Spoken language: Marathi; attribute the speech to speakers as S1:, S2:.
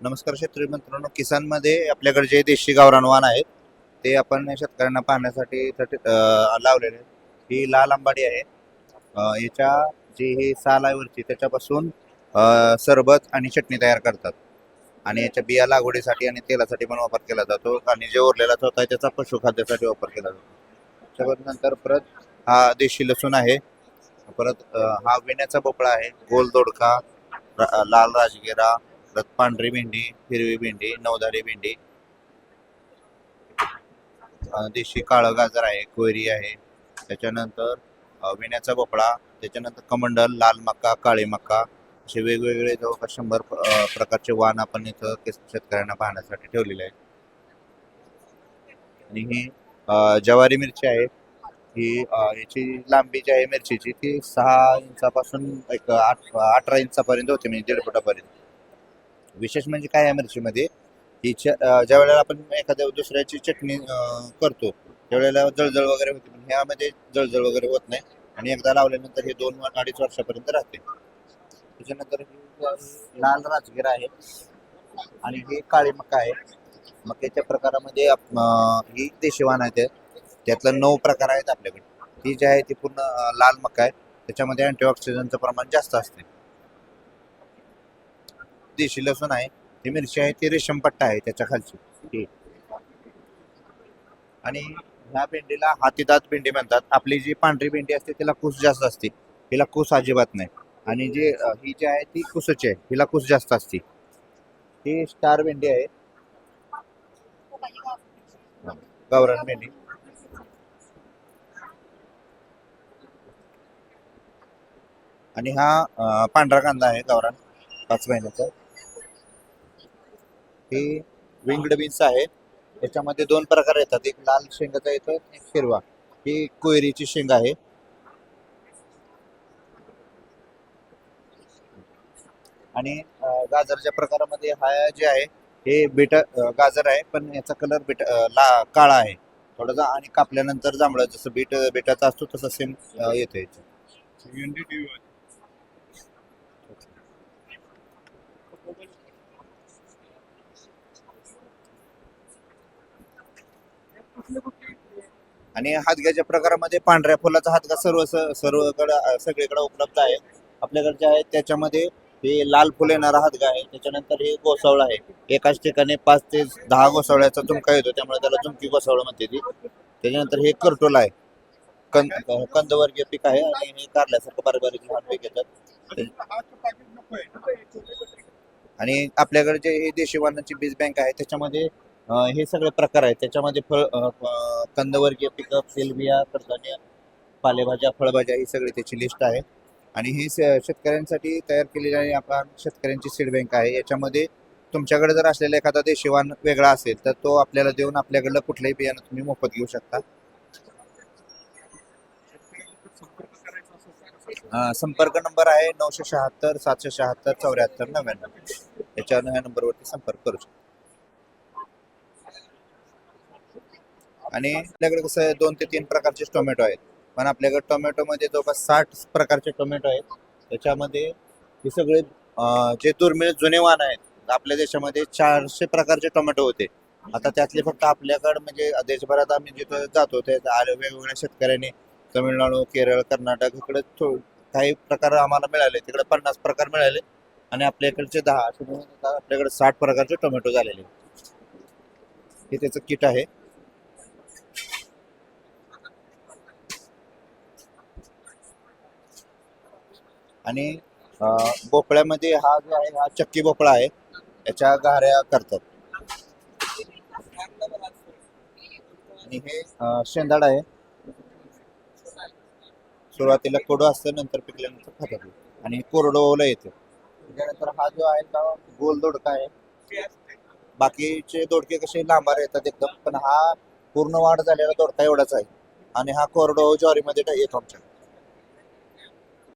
S1: नमस्कार शेतकरी मित्रांनो किसानमध्ये आपल्याकडे जे देशी गावरानवान आहेत ते आपण शेतकऱ्यांना पाहण्यासाठी लावलेले ही लाल आंबाडी आहे. याच्या जी ही साल आहे वरची त्याच्यापासून सरबत आणि चटणी तयार करतात. आणि याच्या बिया लागवडीसाठी आणि तेलासाठी पण वापर केला जातो आणि जे उरलेला होता त्याचा पशुखाद्यासाठी वापर केला जातो. त्याच्यावर नंतर परत हा देशी लसूण आहे. परत हा विण्याचा भोपळा आहे गोल दोडका लाल राजगिरा परत पांढरी भेंडी हिरवी भेंडी नवदारी भेंडी देशी काळं गाजर आहे कोयरी आहे. त्याच्यानंतर विण्याचा भोपळा त्याच्यानंतर कमंडल लाल मका काळी मका असे वेगवेगळे जवळपास शंभर प्रकारचे वाण आपण इथं शेतकऱ्यांना पाहण्यासाठी ठेवलेले आहेत. आणि ही ज्वारी मिरची आहे. ही याची लांबी जी आहे मिरचीची ती सहा इंचापासून एक आठ अठरा इंचापर्यंत होते म्हणजे दीड फुटापर्यंत. विशेष म्हणजे काय आहे मिरचीमध्ये? ही च- ज्या वेळेला आपण एखाद्या दुसऱ्याची चटणी करतो त्यावेळेला जळजळ वगैरे होते पण ह्यामध्ये जळजळ वगैरे होत नाही आणि एकदा लावल्यानंतर हे दोन अडीच वर्षापर्यंत राहते. त्याच्यानंतर लाल राजगिरा आहे आणि ही काळी मका आहे. मक्याच्या प्रकारामध्ये आप- ही देशीवान आहे त्यातलं नऊ प्रकार आहेत आपल्याकडे. ती जी आहे ती पूर्ण लाल मका आहे. त्याच्यामध्ये अँटीऑक्सिडंटचं प्रमाण जास्त असते. देशी लसूण आहे ती मिरची आहे ती रेशम पट्टा आहे त्याच्या खालची. आणि ह्या भेंडीला हातीदात भेंडी म्हणतात. आपली जी पांढरी भेंडी असते तिला कुस जास्त असते. हिला कुस अजिबात नाही. आणि जी ही जी आहे ती कुसची आहे. हिला कुस जास्त असते. ही स्टार भेंडी आहे. गावरान भेंडी. आणि हा पांढरा कांदा आहे गावरान पाच महिन्याचा. ही विंगड बीन्स आहे याच्यामध्ये दोन प्रकार येतात. एक लाल शेंगाचा येतो एक हिरवा. ही कोयरीची शेंग आहे आणि गाजरच्या प्रकारामध्ये हा जे आहे हे बीट गाजर आहे पण याचा कलर बीट ला काळा आहे. थोडासा आणि कापल्यानंतर जांभळं जसं बीट बीटाचा असतो तसं सेम येतो याचं. आणि हातग्याच्या प्रकारामध्ये पांढऱ्या फुलाचा हातगा सर्व सर्वकडे सगळीकडे उपलब्ध आहे. आपल्याकडे जे आहे त्याच्यामध्ये हे लाल फुल येणारा हातगा आहे. त्याच्यानंतर हे गोसावळ आहे. एकाच ठिकाणी पाच ते दहा गोसावळ्याचा झुमका येतो. त्यामुळे त्याला झुमकी गोसावळ म्हणते ती. त्याच्यानंतर हे करटोल आहे. कंद कंदवर्गीय पीक आहे आणि हे कारल्यासारखं बारीक बारीक लहान पीक येतात. आणि आपल्याकडे जे हे देशीवानाची बीज बँक आहे त्याच्यामध्ये हे सगळे प्रकार आहेत. त्याच्यामध्ये फळ कंदवर्गीय पिकं तेलबिया कडधान्य पालेभाज्या फळभाज्या ही सगळी त्याची लिस्ट आहे. आणि ही शेतकऱ्यांसाठी तयार केलेली आपण शेतकऱ्यांची सीड बँक आहे. याच्यामध्ये तुमच्याकडे जर असलेला एखादा देशीवान वेगळा असेल तर तो आपल्याला देऊन आपल्याकडलं कुठलंही बियाणं तुम्ही मोफत घेऊ शकता. संपर्क नंबर आहे नऊशे शहात्तर सातशे शहात्तर चौऱ्याहत्तर नव्याण्णव. याच्यावर ह्या नंबरवरती संपर्क करू शकता. आणि आपल्याकडे कसं आहे दोन ते तीन प्रकारचे टोमॅटो आहेत. पण आपल्याकडे टोमॅटोमध्ये जवळपास साठ प्रकारचे टोमॅटो आहेत. त्याच्यामध्ये हे सगळे जे दुर्मिळ जुने वाण आहेत आपल्या देशामध्ये चारशे प्रकारचे टोमॅटो होते. आता त्यातले फक्त आपल्याकडे म्हणजे देशभरात आम्ही जिथं जातो ते आले वेगवेगळ्या शेतकऱ्यांनी तमिळनाडू केरळ कर्नाटक इकडे काही प्रकार आम्हाला मिळाले. तिकडे पन्नास प्रकार मिळाले. आणि आपल्याकडचे दहा असे आपल्याकडे साठ प्रकारचे टोमॅटो झालेले हे त्याचं किट आहे. आणि भोपळ्यामध्ये हा जो आहे हा चक्की भोपळा आहे याच्या गाऱ्या करतात. आणि हे शेंदाड आहे. सुरुवातीला कोडो असतं नंतर पिकल्यानंतर खातात. आणि कोरडोला येतो. त्याच्यानंतर हा जो आहे तो गोल दोडका आहे. बाकीचे दोडके कसे लांबार येतात एकदम पण हा पूर्ण वाढ झालेला दोडका एवढाच आहे. आणि हा कोरडो ज्वारीमध्ये येतो आमच्या